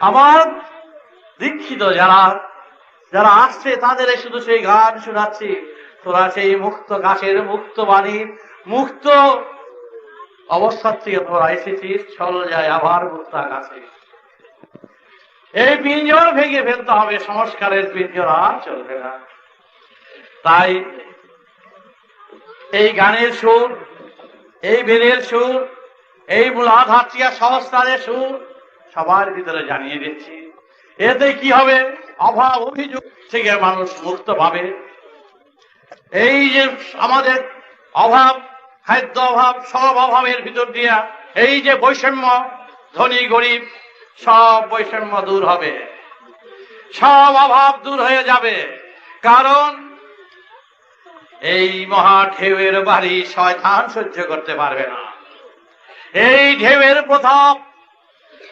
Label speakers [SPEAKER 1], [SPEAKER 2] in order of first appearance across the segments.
[SPEAKER 1] আমার দীক্ষিত যারা যারা আসছে তাদের শুধু সেই গান শোনাচ্ছি। তোরা সেই মুক্ত গাছের মুক্ত বাণীর মুক্ত অবস্থার থেকে তোরা এসেছিস, চল যায় আবার মুক্ত আকাশে এই পিঞ্জর ভেঙে ফেলতে হবে, সংস্কারের পিঞ্জর আর চলবে না। তাই এই গানের সুর, এই বেদের সুর, এই মূলাধারটিয়া সহস্রারের সুর সবার ভিতরে জানিয়ে দিচ্ছি। এতে কি হবে? অভাব অভিযোগ থেকে মানুষ মুক্ত পাবে। এই যে আমাদের অভাব, খাদ্য অভাব, সব অভাবের ভিতর দিয়া এই যে বৈষম্য, ধনী, গরিব, সব বৈষম্য দূর হবে। সব অভাব দূর হয়ে যাবে। কারণ এই মহা ঢেউয়ের বাড়ি শয়তান সহ্য করতে পারবে না। এই ঢেউয়ের প্রতাপ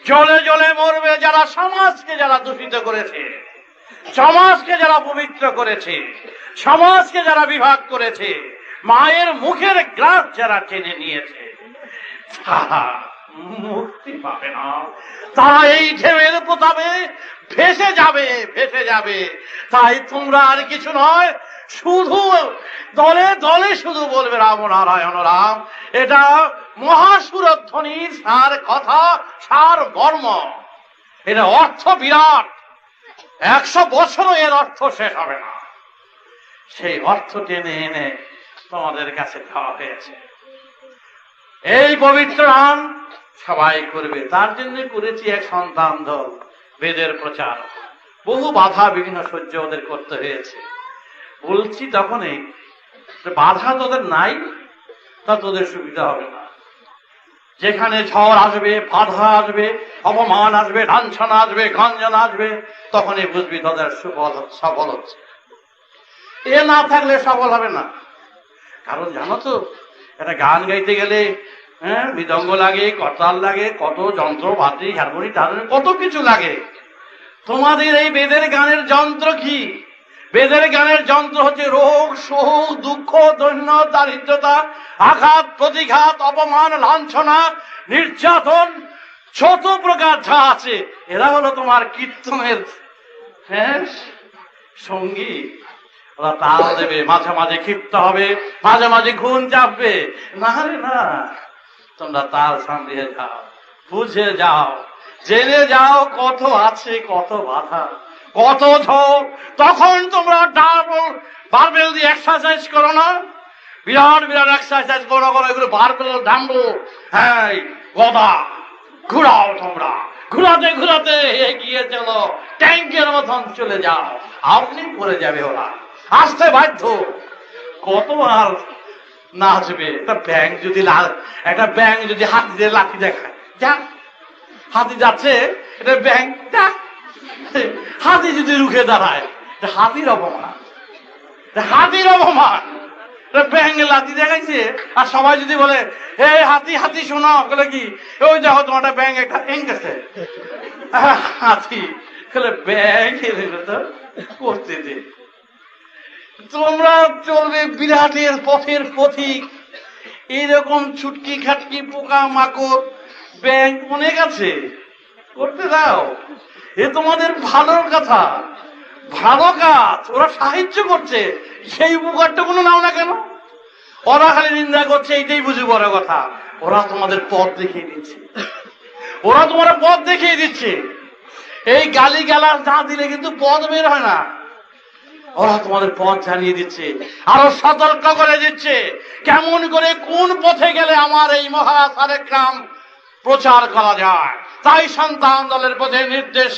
[SPEAKER 1] জলে জলে মরবে যারা সমাজকে যারা দূষিত করেছে, সমাজকে যারা পবিত্র করেছে, সমাজকে যারা বিভাগ করেছে, মায়ের মুখের গ্রাস যারা টেনে নিয়েছে মুক্তি পাবে না। তারা এই ঢেউয়ের প্রতাপে ভেসে যাবে ভেসে যাবে। তাই তোমরা আর কিছু নয়, শুধু দলে দলে শুধু বলবে, রাম নারায়ণ রাম। এটা মহাসুরধ্বনির সার কথা, সার মর্ম এটা অর্থ বিরাট। একশো বছরও এর অর্থ শেষ হবে না। সেই অর্থ টেনে এনে তোমাদের কাছে দেওয়া হয়েছে। এই পবিত্র নাম সবাই করবে। তার জন্য করেছি এক সন্তান দল, বেদের প্রচার। বহু বাধা বিভিন্ন সহ্য ওদের করতে হয়েছে। বলছি তখনই, বাধা তোদের নাই? তা তোদের সুবিধা হবে না। যেখানে ঝড় আসবে, বাধা আসবে, অপমান আসবে, লাঞ্ছনা আসবে, গঞ্জনা আসবে, তখনই বুঝবি তোদের সুফল সফল হচ্ছে। এ না থাকলে সফল হবে না। কারণ জানো তো, একটা গান গাইতে গেলে হ্যাঁ মৃদঙ্গ লাগে, করতাল লাগে, কত যন্ত্রপাতি হারমোনি টারমোনি কত কিছু লাগে। তোমাদের এই বেদের গানের যন্ত্র কি? বেদের গানের যন্ত্র হচ্ছে রোগ। শোক দুঃখ, দৈন্য, দারিদ্রতা, আঘাত, প্রতিঘাত, অপমান, লাঞ্ছনা, নির্যাতন, যত প্রকার যা আছে, এরা হলো তোমার কীর্তনের সঙ্গী। ওরা তাল দেবে, মাঝে মাঝে ক্ষিপ্ত হবে, মাঝে মাঝে ঘুম চাপবে। না রে, না। তোমরা তাল সামলিয়ে যাও, বুঝে যাও, জেনে যাও কত আছে, কত বাধা। কত তখন তোমরা ডাবল বারবেল দিয়ে এক্সারসাইজ করো না? বিরাট বিরাট এক্সারসাইজ করো করো, এগুলো বারবেল ডাম্বো। হ্যাঁ গদা। ঘুরাও তোমরা। ঘুরাতে ঘুরাতে এগিয়ে চলো। ট্যাঙ্কের মতন চলে যাও। আপনি পড়ে যাবে ওরা। আসতে বাধ্য। কত আর নাচবে? একটা ব্যাং যদি একটা ব্যাং যদি হাতি দিয়ে লাঠি দেখায়। যা হাতি যাচ্ছে, এটা ব্যাং হাতি যদি রুখে দাঁড়ায় হাতির অপমান। হাতির অপমান। এটা ব্যাং লাঠি দেখাইছে, আর সবাই যদি বলে, হে হাতি হাতি, শোনো। বলে কি, ওই দেখো তোমার একটা হাতি তো করতে দে। তোমরা চলবে বিরাটের পথের পথিক। এইরকম ছুটকি খাটকি পোকা মাকড় ব্যাংক অনেক আছে। করতে দাও। এ তোমাদের ভালোর কথা। ভালো কাজ, ওরা সাহায্য করছে। সেই উপকারটা কোনো নাও না কেন? ওরা খালি নিন্দা করছে, এইটাই বুঝি বড় কথা। ওরা তোমাদের পথ দেখিয়ে দিচ্ছে। ওরা তোমার পথ দেখিয়ে দিচ্ছে। এই গালি গালাজ না দিলে কিন্তু পথ বের হয় না। ওরা তোমাদের পথ জানিয়ে দিচ্ছে। আরও সতর্ক করে দিচ্ছে। কেমন করে কোন পথে গেলে আমার এই মহাসারে গ্রাম প্রচার করা যায়? তাই সন্তান দলের প্রতি নির্দেশ।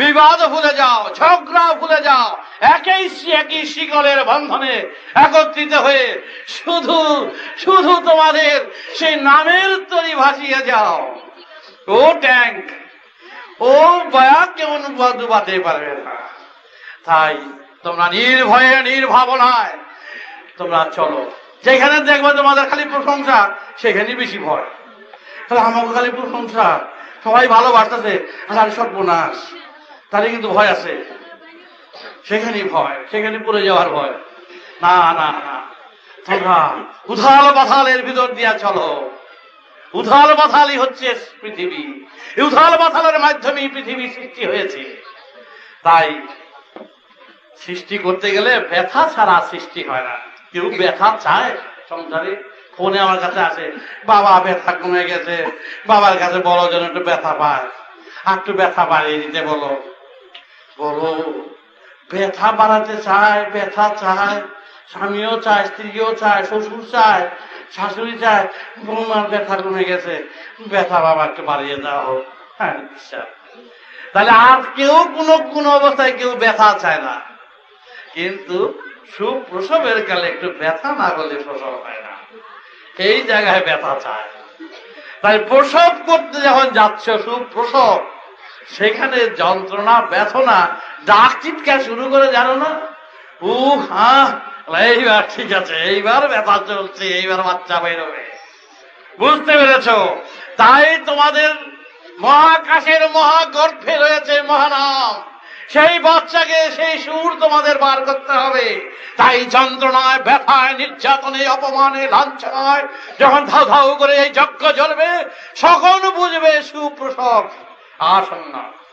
[SPEAKER 1] বিবাদ ভুলে যাও, ঝগড়া ভুলে যাও। একই একই শিকলের বন্ধনে একত্রিত হয়ে শুধু শুধু তোমাদের সেই নামের তরি ভাসিয়ে যাও। ও ট্যাঙ্ক, ও বয়া কেউ ডুবাতে পারবে না। তাই তোমরা নির্ভয়ে, নির্ভাবনায় তোমরা চলো। যেখানে দেখবে তোমাদের খালি প্রশংসা সেখানে বেশি ভয়। তাহলে আমাকে খালি প্রশংসা সবাই ভালোবাসতেছে আর সর্বনাশ। তাহলে কিন্তু ভয় আছে। সেখানেই ভয়, সেখানে পড়ে যাওয়ার ভয়। না না না। তোমরা উথাল পাথালের ভিতর দিয়া চলো। উথাল পাথালই হচ্ছে পৃথিবী। উথাল পাথালের মাধ্যমেই পৃথিবী সৃষ্টি হয়েছে। তাই সৃষ্টি করতে গেলে ব্যথা ছাড়া সৃষ্টি হয় না। কেউ ব্যথা চায় সংসারে? ফোনে আমার কাছে আসে, বাবা, ব্যথা কমে গেছে। বাবার কাছে বলো যেন একটু ব্যথা পায়। আর একটু ব্যথা বাড়িয়ে দিতে বলো। বলো, ব্যথা বাড়াতে চায়, ব্যথা চায়। স্বামীও চায়, স্ত্রীও চায়, শ্বশুর চায়, শাশুড়ি চায়। বৌমার ব্যথা কমে গেছে। ব্যথা বাবা একটু বাড়িয়ে দেওয়া হোক হ্যাঁ। তাহলে আর কেউ কোনো কোন অবস্থায় কেউ ব্যথা চায় না। কিন্তু সুপ্রসবের কালে একটু ব্যথা না করলে প্রসব হয় না। এই জায়গায় ব্যথা চায়। তাই প্রসব করতে যখন যাচ্ছ সুপ্রসব সেখানে যন্ত্রণা, ব্যথনা, ডাক চিৎকার শুরু করে, জানো না? উ হ্যাঁ এইবার ঠিক আছে, এইবার ব্যথা চলছে, এইবার বাচ্চা বেরোবে। বুঝতে পেরেছ? তাই তোমাদের মহাকাশের মহাগর্ভে রয়েছে মহানাম। সেই বাচ্চাকে সেই সুর তোমাদের বার করতে হবে। তাই যন্ত্রণায়, ব্যথায়, নির্যাতনে, অপমানে, লাঞ্ছনায় যখন ধাউ ধাউ করে এই যজ্ঞ জ্বলবে, সকল বুঝবে সুপ্রসব। আসন্ন